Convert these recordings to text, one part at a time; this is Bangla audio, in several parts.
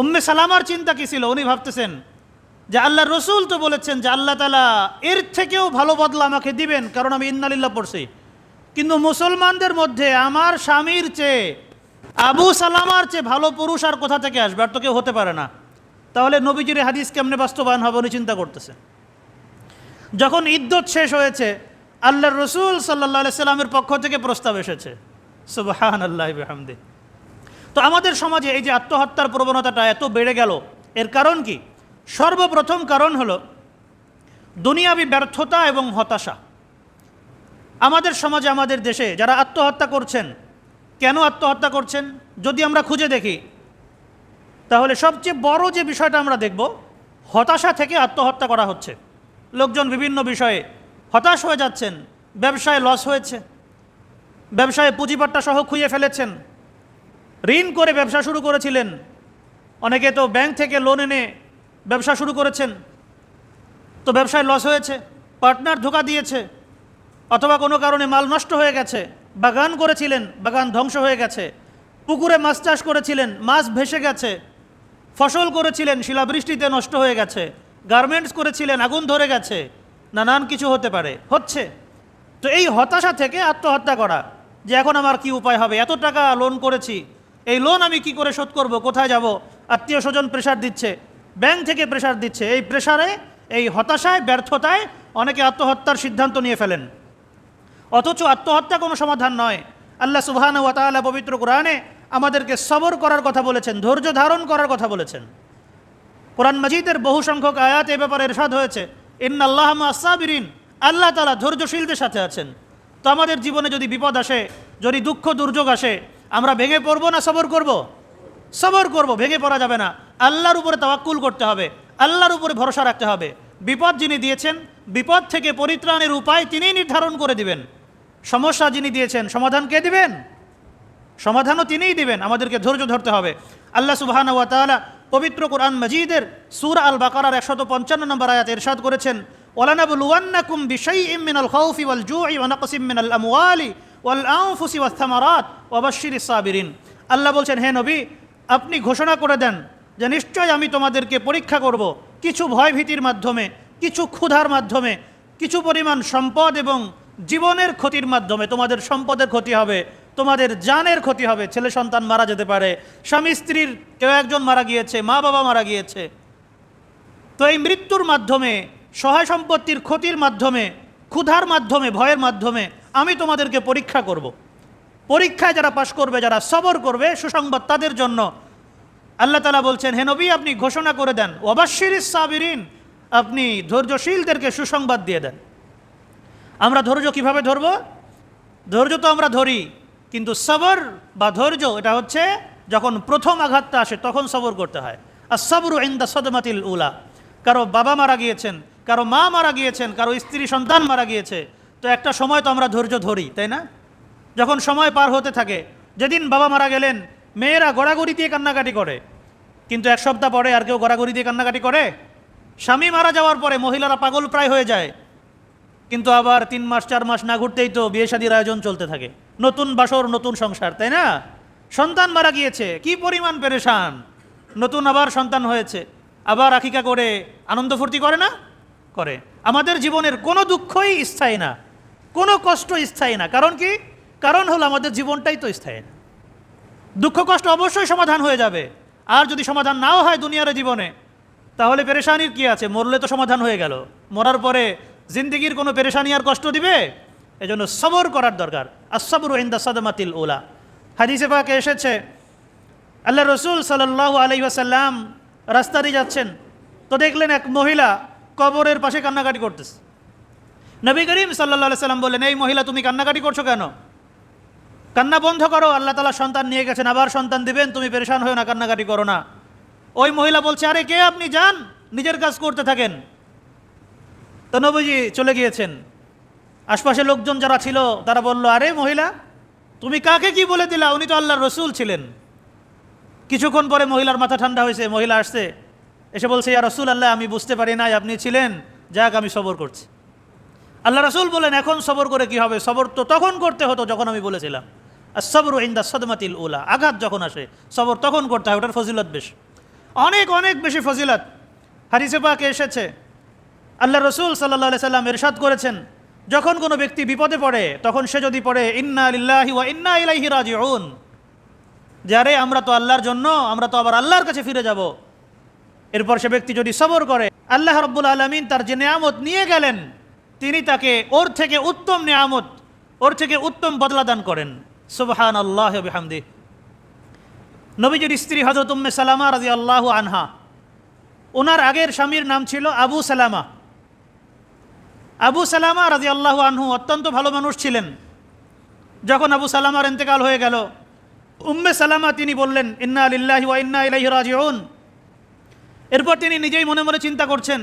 উম্মে সালামার চিন্তা কী ছিল? উনি ভাবতেছেন যে আল্লাহ রসুল তো বলেছেন যে আল্লাহ তালা এর থেকেও ভালো বদলা আমাকে দিবেন, কারণ আমি ইন্নালিল্লাহ পড়ছি। কিন্তু মুসলমানদের মধ্যে আমার স্বামীর চেয়ে, আবু সালামার চেয়ে ভালো পুরুষ আর কোথা থেকে আসবে? আর তো কেউ হতে পারে না। তাহলে নবীজির হাদিস কেমনে বাস্তবায়ন হবে উনি চিন্তা করতেছে যখন ইদ্যত শেষ হয়েছে আল্লাহ রসুল সাল্লাহ সাল্লামের পক্ষ থেকে প্রস্তাব এসেছে। সুবাহান আল্লাহ হামদি তো আমাদের সমাজে এই যে আত্মহত্যার প্রবণতাটা এত বেড়ে গেল, এর কারণ কি? সর্বপ্রথম কারণ হলো দুনিয়াবি ব্যর্থতা এবং হতাশা। আমাদের সমাজে, আমাদের দেশে যারা আত্মহত্যা করছেন, কেন আত্মহত্যা করছেন? যদি আমরা খুঁজে দেখি, তাহলে সবচেয়ে বড় যে বিষয়টা আমরা দেখব, হতাশা থেকে আত্মহত্যা করা হচ্ছে। লোকজন বিভিন্ন বিষয়ে হতাশ হয়ে যাচ্ছেন, ব্যবসায় লস হয়েছে, ব্যবসায় পুঁজিপাট্টা সহ খুইয়ে ফেলেছেন ঋণ করে ব্যবসা শুরু করেছিলেন। অনেকে তো ব্যাংক থেকে লোন এনে ব্যবসা শুরু করেছেন। তো ব্যবসায় লস হয়েছে পার্টনার ধোকা দিয়েছে, অথবা কোনো কারণে মাল নষ্ট হয়ে গেছে, বাগান করেছিলেন, বাগান ধ্বংস হয়ে গেছে, পুকুরে মাছ চাষ করেছিলেন, মাছ ভেসে গেছে, ফসল করেছিলেন, শিলাবৃষ্টিতে নষ্ট হয়ে গেছে গার্মেন্টস করেছিলেন, আগুন ধরে গেছে, নানান কিছু হতে পারে, হচ্ছে। তো এই হতাশা থেকে আত্মহত্যা করা, যে এখন আমার কি উপায় হবে? এত টাকা লোন করেছি এই লোন আমি কি করে শোধ করব? কোথায় যাব? আত্মীয় স্বজন প্রেশার দিচ্ছে ব্যাংক থেকে প্রেশার দিচ্ছে। এই প্রেশারে এই হতাশায়, ব্যর্থতায় অনেকে আত্মহত্যার সিদ্ধান্ত নিয়ে ফেলেন। অথচ আত্মহত্যা কোনো সমাধান নয়। আল্লাহ সুবহান ওয়া তাআলা পবিত্র কোরআনে আমাদেরকে সবর করার কথা বলেছেন, ধৈর্য ধারণ করার কথা বলেছেন। কোরআন মজিদের বহু সংখ্যক আয়াত এ ব্যাপারে এরশাদ হয়েছে। ইন আল্লাহ আসাবিরিন আল্লাহ তালা ধৈর্যশীলদের সাথে আছেন। তো আমাদের জীবনে যদি বিপদ আসে, যদি দুঃখ দুর্যোগ আসে আমরা ভেঙে পড়ব না সবর করব? সবর করব, ভেঙে পড়া যাবে না। আল্লাহর উপরে তাওয়াক্কুল করতে হবে। আল্লাহর উপরে ভরসা রাখতে হবে। বিপদ যিনি দিয়েছেন, বিপদ থেকে পরিত্রাণের উপায় তিনিই নির্ধারণ করে দিবেন। সমস্যা যিনি দিয়েছেন, সমাধান কে দিবেন? সমাধানও তিনিই দিবেন। আমাদেরকে ধৈর্য ধরতে হবে। আল্লাহ সুবাহান ওয়া তাআলা পবিত্র কোরআন মজিদের সুর আল বাকারার একশত পঞ্চান্ন নম্বর আয়াত ইরশাদ করেছেন ওলানাবলুয়ান্নাকুম বিশাইইম মিনাল খাউফি ওয়াল জুই ওয়া নাকসিম মিনাল আমওয়ালি আল্লাহ বলছেন, হে নবী, আপনি ঘোষণা করে দেন যে নিশ্চয় আমি তোমাদেরকে পরীক্ষা করব। কিছু ভয়ভীতির মাধ্যমে, কিছু ক্ষুধার মাধ্যমে, কিছু পরিমাণ সম্পদ এবং জীবনের ক্ষতির মাধ্যমে। তোমাদের সম্পদের ক্ষতি হবে, তোমাদের জানের ক্ষতি হবে। ছেলে সন্তান মারা যেতে পারে, স্বামী স্ত্রীর কেউ একজন মারা গিয়েছে, মা বাবা মারা গিয়েছে। তো এই মৃত্যুর মাধ্যমে, সহায় সম্পত্তির ক্ষতির মাধ্যমে, ক্ষুধার মাধ্যমে, ভয়ের মাধ্যমে আমি তোমাদেরকে পরীক্ষা করব। পরীক্ষায় যারা পাশ করবে, যারা সবর করবে, সুসংবাদ তাদের জন্য আল্লাহ তালা বলছেন, হে নবী, আপনি ঘোষণা করে দেন ওবাশির সাবিরিন, আপনি ধৈর্যশীলদেরকে সুসংবাদ দিয়ে দেন। আমরা ধৈর্য কীভাবে ধরব? ধৈর্য তো আমরা ধরি, কিন্তু সবর বা ধৈর্য, এটা হচ্ছে যখন প্রথম আঘাতটা আসে, তখন সবর করতে হয়। আর সবরু ইন্দা সদমাতিল উলা, কারও বাবা মারা গিয়েছেন, কারও মা মারা গিয়েছেন, কারও স্ত্রী সন্তান মারা গিয়েছে তো একটা সময় তো আমরা ধৈর্য ধরি, তাই না? যখন সময় পার হতে থাকে, যেদিন বাবা মারা গেলেন, মেয়েরা গড়াগড়ি দিয়ে কান্নাকাটি করে। কিন্তু এক সপ্তাহ পরে আর কেউ গড়াগড়ি দিয়ে কান্নাকাটি করে? স্বামী মারা যাওয়ার পরে মহিলারা পাগল প্রায় হয়ে যায়। কিন্তু আবার তিন মাস, চার মাস না ঘুরতেই তো বিয়ে শাদির আয়োজন চলতে থাকে। নতুন বাসর, নতুন সংসার, তাই না? সন্তান মারা গিয়েছে, কি পরিমাণ পেরেশান! নতুন আবার সন্তান হয়েছে, আবার আকিকা করে আনন্দ ফুর্তি করে না? করে। আমাদের জীবনের কোনো দুঃখই স্থায়ী না। কোনো কষ্ট স্থায়ী না। কারণ কি? কারণ হলো আমাদের জীবনটাই তো স্থায়ী। না দুঃখ, কষ্ট অবশ্যই সমাধান হয়ে যাবে। আর যদি সমাধান নাও হয় দুনিয়ার জীবনে, তাহলে পেরেশানির কি আছে? মরলে তো সমাধান হয়ে গেল। মরার পরে জিন্দিগির কোনো পেরেশানি আর কষ্ট দিবে? এজন্য সবর করার দরকার। আসবর ইন্দা সাদমাতিল ওলা হাদিসে পাকে এসেছে, আল্লাহ রসুল সাল্লাহ আলহিহাসাল্লাম রাস্তা দিয়ে যাচ্ছেন। তো দেখলেন এক মহিলা কবরের পাশে কান্নাকাটি করতেছে। নবী করিম সাল্লাহ সাল্লাম বললেন, এই মহিলা, তুমি কান্নাকাটি করছ কেন? কান্না বন্ধ করো, আল্লাহ তালা সন্তান নিয়ে গেছেন, আবার সন্তান দিবেন, তুমি পেরেশান হয়েও না, কান্নাকাটি করো না। ওই মহিলা বলছে, আরে কে আপনি? যান, নিজের কাজ করতে থাকেন। তো নবীজি চলে গিয়েছেন। আশপাশে লোকজন যারা ছিল, তারা বলল, আরে মহিলা, তুমি কাকে কি বলে দিলা? উনি তো আল্লাহর রসুল ছিলেন। কিছুক্ষণ পরে মহিলার মাথা ঠান্ডা হয়েছে, মহিলা আসছে, এসে বলছে, ইয়া রসুল আল্লাহ আমি বুঝতে পারি নাই, আপনি ছিলেন, যাক, আমি সবর করছি। আল্লাহ রসুল বলেন, এখন সবর করে কি হবে? সবর তো তখন করতে হতো যখন আমি বলেছিলাম। আর সবর ইন্দা সদমাতিল উলা। আঘাত যখন আসে, সবর তখন করতে হয়, ওটার ফজিলত বেশ। অনেক অনেক বেশি ফজিলত। হারিসে পাকে এসেছে, আল্লাহ রসুল সাল্লাহ সাল্লাম এরশাদ করেছেন, যখন কোনো ব্যক্তি বিপদে পড়ে, তখন সে যদি পড়ে, ইন্না লিল্লাহি ওয়া ইন্না ইলাইহি রাজিউন। যারে আমরা তো আল্লাহর জন্য, আমরা তো আবার আল্লাহর কাছে ফিরে যাব। এরপর সে ব্যক্তি যদি সবর করে, আল্লাহ রব্বুল আলমিন তার যে নিয়ামত নিয়ে গেলেন তিনি তাকে ওর থেকে উত্তম নিয়ামত, ওর থেকে উত্তম বদলা দান করেন। সুবহান আল্লাহ বিহামদি। নবীজির স্ত্রী হজরত উম্মে সালামা রাজি আল্লাহ আনহা, ওনার আগের স্বামীর নাম ছিল আবু সালামা। আবু সালামা রাজি আল্লাহ আনহু অত্যন্ত ভালো মানুষ ছিলেন। যখন আবু সালামার ইন্তেকাল হয়ে গেল, উম্মে সালামা তিনি বললেন, ইন্না আলিল্লাহি ওয়া ইন্না ইলাইহি রাজিউন। এরপর তিনি নিজেই মনে মনে চিন্তা করছেন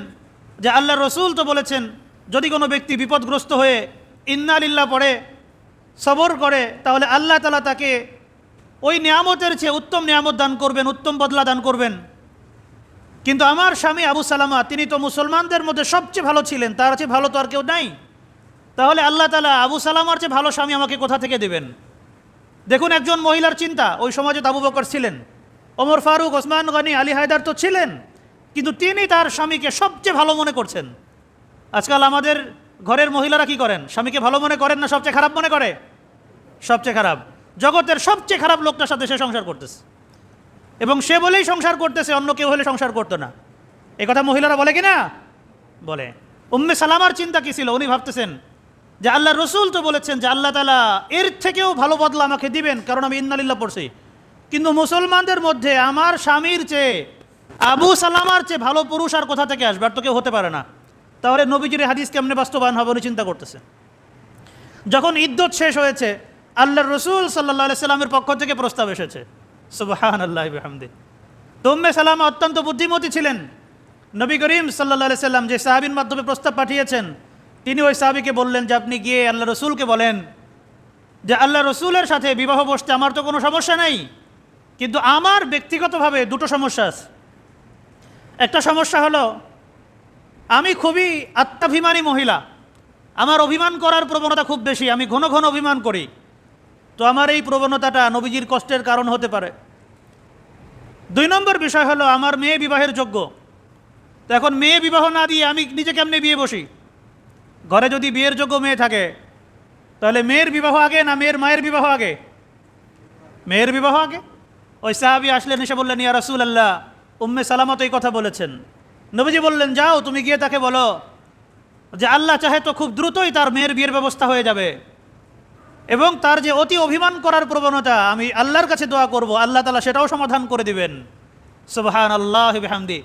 যে আল্লাহ রসুল তো বলেছেন যদি কোনো ব্যক্তি বিপদগ্রস্ত হয়ে ইন্না আলিল্লাহ পড়ে, সবর করে, তাহলে আল্লাহ তালা তাকে ওই নিয়ামতের চেয়ে উত্তম নিয়ামত দান করবেন, উত্তম বদলা দান করবেন। কিন্তু আমার স্বামী আবু সালামা, তিনি তো মুসলমানদের মধ্যে সবচেয়ে ভালো ছিলেন, তার চেয়ে ভালো তো আর কেউ নাই। তাহলে আল্লাহ তালা আবু সালামার চেয়ে ভালো স্বামী আমাকে কোথা থেকে দেবেন? দেখুন একজন মহিলার চিন্তা, ওই সমাজে আবু বকর ছিলেন। ওমর ফারুক, ওসমান গনি, আলী হায়দার তো ছিলেন, কিন্তু তিনি তার স্বামীকে সবচেয়ে ভালো মনে করছেন। আজকাল আমাদের ঘরের মহিলারা কি করেন? স্বামীকে ভালো মনে করেন না সবচেয়ে খারাপ মনে করে? সবচেয়ে খারাপ। জগতের সবচেয়ে খারাপ লোকটার সাথে সে সংসার করতেছে। এবং সে বলেই সংসার করতেছে, অন্য কেউ হলে সংসার করতো না। এ কথা মহিলারা বলে কি না বলে। উম্মে সালামার চিন্তা কি ছিল? উনি ভাবতেছেন যে আল্লাহ রসুল তো বলেছেন যে আল্লাহ তালা এর থেকেও ভালো বদলা আমাকে দিবেন, কারণ আমি ইন্নালিল্লাহ পড়ছি। কিন্তু মুসলমানদের মধ্যে আমার স্বামীর চেয়ে আবু সালামার চেয়ে ভালো পুরুষ আর কোথা থেকে আসবে? আর তো কেউ হতে পারে না। তাহলে নবীজির হাদিস কেমনে বাস্তবায়ন হবে উনি চিন্তা করতেছে যখন ইদ্যত শেষ হয়েছে আল্লাহ রসুল সাল্লাহ সাল্লামের পক্ষ থেকে প্রস্তাব এসেছে। সুবাহান আল্লাহ তোম্মে সালামা অত্যন্ত বুদ্ধিমতী ছিলেন। নবী করিম সাল্লাহ সাল্লাম যে সাহাবির মাধ্যমে প্রস্তাব পাঠিয়েছেন, তিনি ওই সাহাবিকে বললেন যে, আপনি গিয়ে আল্লাহ রসুলকে বলেন যে, আল্লাহ রসুলের সাথে বিবাহ বসতে আমার তো কোনো সমস্যা নাই, কিন্তু আমার ব্যক্তিগতভাবে দুটো সমস্যা আছে। একটা সমস্যা হলো আমি খুবই আত্মাভিমানী মহিলা। আমার অভিমান করার প্রবণতা খুব বেশি। আমি ঘন ঘন অভিমান করি। তো আমার এই প্রবণতাটা নবীজির কষ্টের কারণ হতে পারে। দুই নম্বর বিষয় হলো, আমার মেয়ে বিবাহের যোগ্য। তো এখন মেয়ে বিবাহ না দিয়ে আমি নিজে কেমনে বিয়ে বসি? ঘরে যদি বিয়ের যোগ্য মেয়ে থাকে, তাহলে মেয়ের বিবাহ আগে না মেয়ের মায়ের বিবাহ আগে? মেয়ের বিবাহ আগে? ওই সাহাবি আসলেন, এসে বললেন, ইয়া রাসুল আল্লাহ উম্মে সালামত এই কথা বলেছেন। নবীজি বললেন, যাও, তুমি গিয়ে তাকে বলো যে আল্লাহ চাহে তো খুব দ্রুতই তার মেয়ের বিয়ের ব্যবস্থা হয়ে যাবে এবং তার যে অতি অভিমান করার প্রবণতা, আমি আল্লাহর কাছে দোয়া করব, আল্লাহ তালা সেটাও সমাধান করে দিবেন। সুবহান আল্লাহ হামদি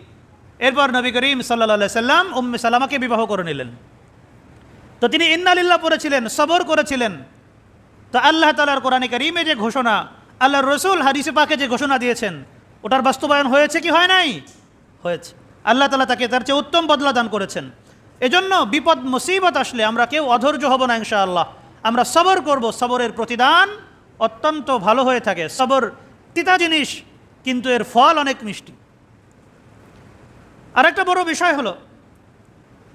এরপর নবী করিম সাল্লা সাল্লাম উম্মে সালামাকে বিবাহ করে নিলেন। তো তিনি ইন্নালিল্লাহ পড়েছিলেন, সবর করেছিলেন। তো আল্লাহ তালার কোরআনে করিমে যে ঘোষণা আল্লাহ রসুল হাদিসে পাকে যে ঘোষণা দিয়েছেন, ওটার বাস্তবায়ন হয়েছে কি হয় নাই? হয়েছে। আল্লাহ তালা তাকে তার চেয়ে উত্তম বদলা দান করেছেন। এজন্য বিপদ, মুসিবত আসলে আমরা কেউ অধৈর্য হব না ইনশাআল্লাহ। আমরা সবর করব, সবরের প্রতিদান অত্যন্ত ভালো হয়ে থাকে। সবর তিতা জিনিস, কিন্তু এর ফল অনেক মিষ্টি। আরেকটা বড় বিষয় হলো,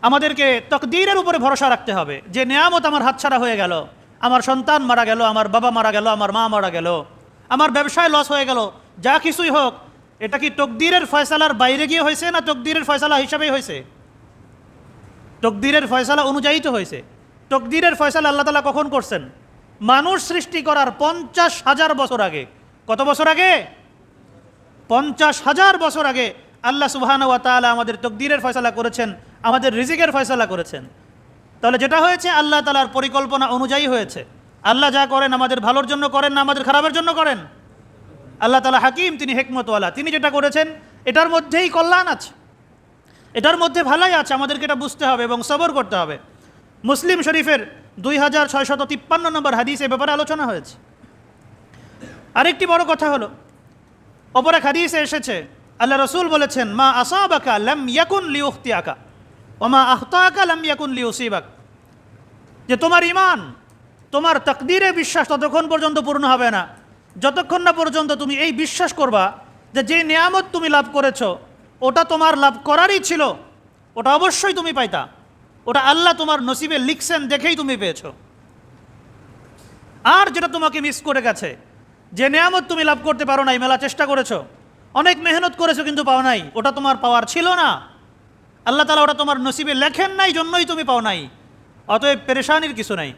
আমাদেরকে তকদিরের উপরে ভরসা রাখতে হবে। যে নেয়ামত আমার হাতছাড়া হয়ে গেল, আমার সন্তান মারা গেল, আমার বাবা মারা গেল, আমার মা মারা গেল, আমার ব্যবসায় লস হয়ে গেল, যা কিছুই হোক এটা কি তকদিরের ফয়সালার বাইরে গিয়ে হয়েছে না তকদিরের ফয়সালা হিসাবেই হয়েছে? তকদিরের ফয়সালা অনুযায়ী তো হয়েছে। তকদিরের ফয়সালা আল্লাহ তালা কখন করছেন? মানুষ সৃষ্টি করার পঞ্চাশ হাজার বছর আগে। কত বছর আগে? পঞ্চাশ হাজার বছর আগে আল্লাহ সুবহান ওয়া তাআলা আমাদের তকদিরের ফয়সালা করেছেন, আমাদের রিজিকের ফয়সালা করেছেন। তাহলে যেটা হয়েছে, আল্লাহ তালার পরিকল্পনা অনুযায়ী হয়েছে। আল্লাহ যা করেন আমাদের ভালোর জন্য করেন না আমাদের খারাপের জন্য করেন? আল্লাহ তালা হাকিম, তিনি হেকমতওয়ালা। তিনি যেটা করেছেন, এটার মধ্যেই কল্যাণ আছে। এটার মধ্যে ভালাই আছে, আমাদেরকে এটা বুঝতে হবে এবং সবর করতে হবে। মুসলিম শরীফের দুই হাজার ছয়শত তিপ্পান্ন নম্বর হাদিস এ ব্যাপারে আলোচনা হয়েছে। আরেকটি বড় কথা হলো, অপর এক হাদিসে এসেছে, আল্লাহ রসুল বলেছেন, মা আসাবাকা লাম ইয়াকুন লিউখতি আকা ও মা আখতাকা লাম ইয়াকুন লিউসিবাক। যে তোমার ইমান তোমার তকদিরে বিশ্বাস ততক্ষণ পর্যন্ত পূর্ণ হবে না। যতক্ষণ না পর্যন্ত তুমি এই বিশ্বাস করবা যে যে নিয়ামত তুমি লাভ করেছ, ওটা তোমার লাভ করারই ছিল, ওটা অবশ্যই তুমি পাইতা। ওটা আল্লাহ তোমার নসিবে লিখছেন দেখেই তুমি পেয়েছ। আর যেটা তোমাকে মিস করে গেছে, যে নিয়ামত তুমি লাভ করতে পারো নাই, মেলা চেষ্টা করেছ, অনেক মেহনত করেছ কিন্তু পাও নাই, ওটা তোমার পাওয়ার ছিল না। আল্লাহ তালা ওটা তোমার নসিবে লেখেন নাই, জন্যই তুমি পাও নাই। অতএব পেরেশানির কিছু নাই।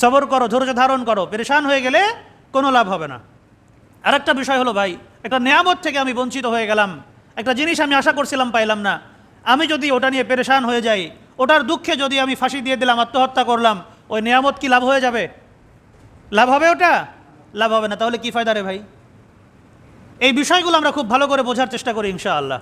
সবর করো, ধৈর্য ধারণ করো, পেরেশান হয়ে গেলে কোনো লাভ হবে না। আরেকটা বিষয় হলো ভাই, একটা নিয়ামত থেকে আমি বঞ্চিত হয়ে গেলাম। একটা জিনিস আমি আশা করছিলাম, পাইলাম না। আমি যদি ওটা নিয়ে পেরেশান হয়ে যাই, ওটার দুঃখে যদি আমি ফাঁসি দিয়ে দিলাম, আত্মহত্যা করলাম, ওই নিয়ামত কি লাভ হয়ে যাবে? লাভ হবে ওটা? লাভ হবে না। তাহলে কি ফায়দা রে ভাই? এই বিষয়গুলো আমরা খুব ভালো করে বোঝার চেষ্টা করি ইনশাআল্লাহ।